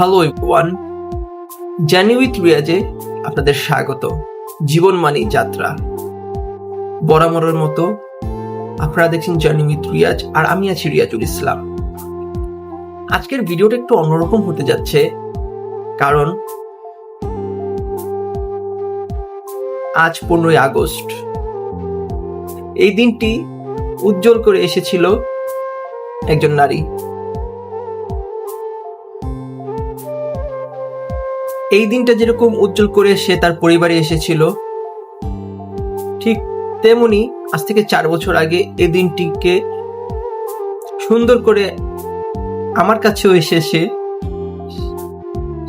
Hello ওয়ান জানি with রিয়াজে আপনাদের স্বাগত। জীবন মানি যাত্রা। বরাবরের মতো আপনারা দেখছেন জার্নি উইথ রিয়াজ আর আমি আছি রিয়াজুল ইসলাম। আজকের ভিডিওটা একটু অন্যরকম হতে যাচ্ছে, কারণ আজ পনেরোই আগস্ট। এই দিনটি উজ্জ্বল করে এসেছিল একজন নারী। এই দিনটা যেরকম উজ্জ্বল করে সে তার পরিবারে এসেছিল, ঠিক তেমনি আজ থেকে চার বছর আগে এই দিনটিকে সুন্দর করে আমার কাছেও এসেছে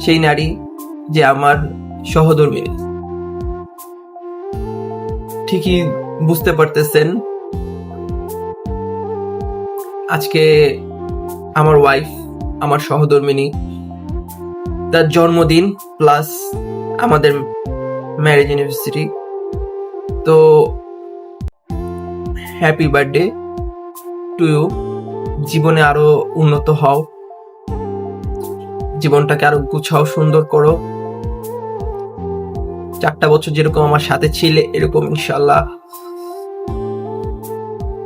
সেই নারী যে আমার সহধর্মিনী ঠিকই বুঝতে পারতেছেন। আজকে আমার ওয়াইফ আমার সহধর্মিনী তার জন্মদিন প্লাস আমাদের ম্যারেজ ইউনিভার্সিটি তো হ্যাপি বার্থডে টু ইউ জীবনে আরও উন্নত হও। জীবনটাকে আরও গুছাও, সুন্দর করো। চারটা বছর যেরকম আমার সাথে ছিলে, এরকম ইনশাল্লাহ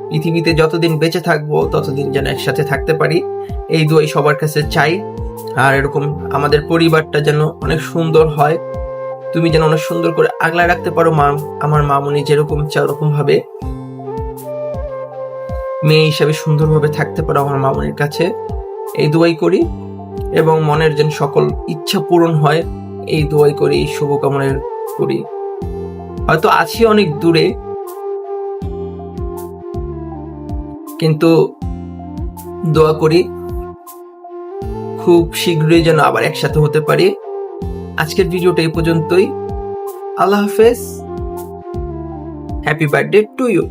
পৃথিবীতে যতদিন বেঁচে থাকব, ততদিন যেন একসাথে থাকতে পারি। এই দুই সবার কাছে চাই। আর এরকম আমাদের পরিবারটা যেন অনেক সুন্দর হয়। তুমি যেন অনেক সুন্দর করে আগলায় রাখতে পারো মা, আমার মামুনি যেরকম চাও ওরকম ভাবে মেয়ে হিসাবে সুন্দরভাবে থাকতে পারো আমার মামুনির কাছে। এই দোয়াই করি এবং মনের যেন সকল ইচ্ছা পূরণ হয়, এই দোয়াই করি, এই শুভকামনার করি। হয়তো আছি অনেক দূরে, কিন্তু দোয়া করি খুব শীঘ্রই যেন আবার একসাথে হতে পারি। আজকের ভিডিওটা এই পর্যন্তই। আল্লাহ হাফেজ। Happy birthday to you